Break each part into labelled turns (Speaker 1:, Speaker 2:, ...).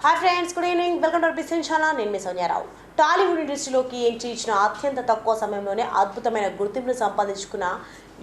Speaker 1: Hi friends good evening welcome to బిసిన్ షాలా నేను మీ సోనియారావు టాలీవుడ్ ఇండస్ట్రీలోకి ఎంట్రీ ఇచ్చిన అత్యంత తక్కువ సమయంలోనే అద్భుతమైన గుర్తింపును సంపాదించుకున్న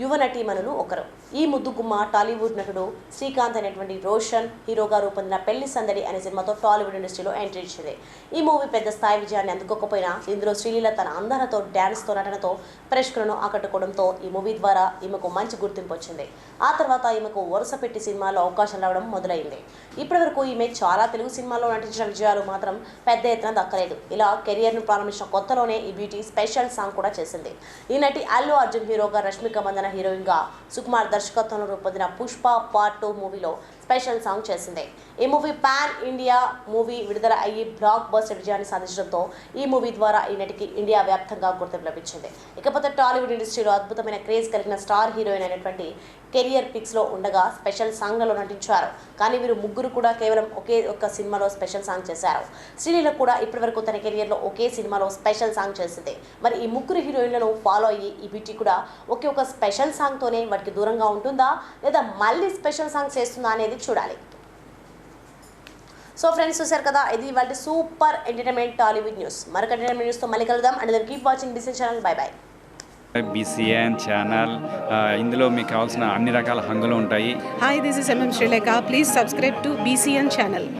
Speaker 1: యువ నటీమణులు ఒకరు. ఈ ముద్దుగుమ్మ టాలీవుడ్ నటుడు శ్రీకాంత్ అనేటువంటి రోషన్ హీరోగా రూపొందిన పెళ్ళి సందడి అనే సినిమాతో టాలీవుడ్ ఇండస్ట్రీలో ఎంట్రీ ఇచ్చింది. ఈ మూవీ పెద్ద స్థాయి విజయాన్ని అందుకోకపోయినా ఇందులో శ్రీలీల తన అందాలతో డ్యాన్స్తో నటనతో ప్రేక్షకులను ఆకట్టుకోవడంతో ఈ మూవీ ద్వారా ఈమెకు మంచి గుర్తింపు వచ్చింది. ఆ తర్వాత ఈమెకు వరుస పెట్టి సినిమాలో అవకాశం రావడం మొదలైంది. ఇప్పటివరకు ఈమె చాలా తెలుగు సినిమాల్లో నటించిన విజయాలు మాత్రం పెద్ద ఎత్తున దక్కలేదు. ఇలా కెరియర్ను ప్రారంభించిన కొత్తలోనే ఈ బ్యూటీ స్పెషల్ సాంగ్ కూడా చేసింది. ఈ నటి అల్లు అర్జున్ హీరోగా రష్మిక మందన హీరోయిన్గా సుకుమార్ దర్శకత్వంలో రూపొందిన పుష్ప పార్ట్ టూ మూవీలో స్పెషల్ సాంగ్ చేసింది. ఈ మూవీ పాన్ ఇండియా మూవీ విడుదల అయ్యి బ్లాక్ బస్టర్ విజయాన్ని సాధించడంతో ఈ మూవీ ద్వారా ఈ నటికి ఇండియా వ్యాప్తంగా గుర్తింపు లభించింది. ఇకపోతే టాలీవుడ్ ఇండస్ట్రీలో అద్భుతమైన క్రేజ్ కలిగిన స్టార్ హీరోయిన్ అయినటువంటి కెరియర్ పిక్స్లో ఉండగా స్పెషల్ సాంగ్లలో నటించారు. కానీ వీరు ముగ్గురు కూడా కేవలం ఒకే ఒక్క సినిమాలో స్పెషల్ సాంగ్ చేశారు. శ్రీలీల కూడా ఇప్పటివరకు తన కెరియర్లో ఒకే సినిమాలో స్పెషల్ సాంగ్ చేసింది. మరి ఈ ముగ్గురు హీరోయిన్లను ఫాలో అయ్యి ఈ బ్యూటీ కూడా ఒకే ఒక స్పెషల్ సాంగ్తోనే వాటికి దూరంగా ఉంటుందా? లేదా మళ్ళీ స్పెషల్ సాంగ్ చేస్తుందా అనేది చూడాలి. సో ఫ్రెండ్స్ చూశారు కదా ఇది వాళ్ళ సూపర్ ఎంటర్టైన్మెంట్ టాలీవుడ్ న్యూస్. మరొక ఎంటర్టైన్మెంట్ న్యూస్తో మళ్ళీ కలుద్దాం. And then keep watching decision channel bye bye
Speaker 2: BCN channel ఇందులో మీకు కావాల్సిన అన్ని రకాల హంగులు ఉంటాయి.
Speaker 3: Hi, this is MM Sri Lanka. Please subscribe to BCN channel.